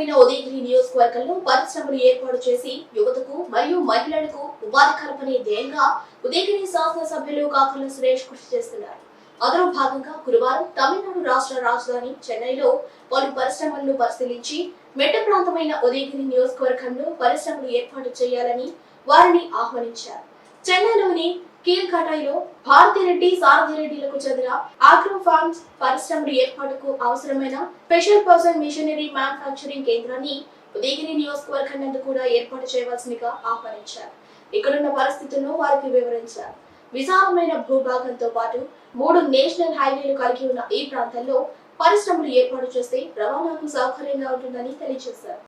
ప్రాంతమైన ఉదయగిరి నియోజకవర్గంలో పరిశ్రమలు ఏర్పాటు చేసి యువతకు మరియు మహిళలకు ఉపాధి కల్పనే ధ్యేయంగా ఉదయగిరి శాసనసభ్యులు కాకుల సురేష్ కృషి చేస్తున్నారు. అందులో భాగంగా గురువారం తమిళనాడు రాష్ట్ర రాజధాని చెన్నైలో పలు పరిశ్రమలను పరిశీలించి మెట్ట ప్రాంతమైన ఉదయగిరి నియోజకవర్గంలో పరిశ్రమలు ఏర్పాటు చేయాలని వారిని ఆహ్వానించారు. చెన్నైలోని కీల్కటాయిలో భారతిరెడ్డి సారథిరెడ్డిలకు చెందిన ఆగ్రో ఫార్మ్స్ పరిశ్రమల ఏర్పాటుకు అవసరమైన స్పెషల్ పర్సన్ మిషనరీ మ్యానుఫ్యాక్చరింగ్ కేంద్రాన్ని ఉదయగిరి నియోజకవర్గం నందు కూడా ఏర్పాటు చేయవలసిందిగా ఆహ్వానించారు. ఇక్కడున్న పరిస్థితులను వారికి వివరించారు. విశాలమైన భూభాగంతో పాటు మూడు నేషనల్ హైవేలు కలిగి ఉన్న ఈ ప్రాంతంలో పరిశ్రమలు ఏర్పాటు చేస్తే రవాణాకు సౌకర్యంగా ఉంటుందని తెలియజేశారు.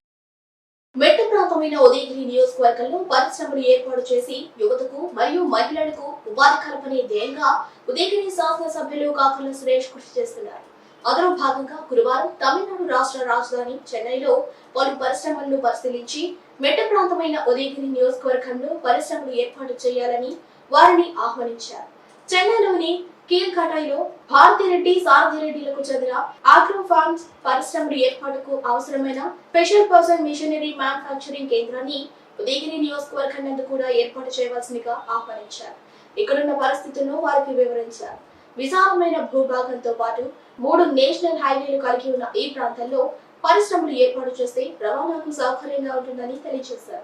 మెట్ట ప్రాంతమైన ఉదయగిరి నియోజకవర్గంలో పరిశ్రమలు ఏర్పాటు చేసి యువతకు మరియు మహిళలకు ఉపాధి కల్పనే ధ్యేయంగా ఉదయగిరి శాసనసభ్యులు కాకుల సురేష్ కృషి చేస్తున్నారు. అందులో భాగంగా గురువారం తమిళనాడు రాష్ట్ర రాజధాని చెన్నైలో పలు పరిశ్రమలను పరిశీలించి మెట్ట ప్రాంతమైన ఉదయగిరి నియోజకవర్గంలో పరిశ్రమలు ఏర్పాటు చేయాలని వారిని ఆహ్వానించారు. చెన్నైలోని కీల్కటాయిలో భారతిరెడ్డి సారథిరెడ్డిలకు చెందిన ఆగ్రో ఫార్మ్స్ పరిశ్రమల ఏర్పాటుకు అవసరమైన స్పెషల్ పర్సన్ మిషనరీ మ్యానుఫ్యాక్చరింగ్ కేంద్రాన్ని ఉదయగిరి నియోజకవర్గం నందు కూడా ఏర్పాటు చేయవలసిందిగా ఆహ్వానించారు. ఇక్కడున్న పరిస్థితులను వారికి వివరించారు. విశాలమైన భూభాగంతో పాటు మూడు నేషనల్ హైవేలు కలిగి ఉన్న ఈ ప్రాంతంలో పరిశ్రమలు ఏర్పాటు చేస్తే రవాణాకు సౌకర్యంగా ఉంటుందని తెలియజేశారు.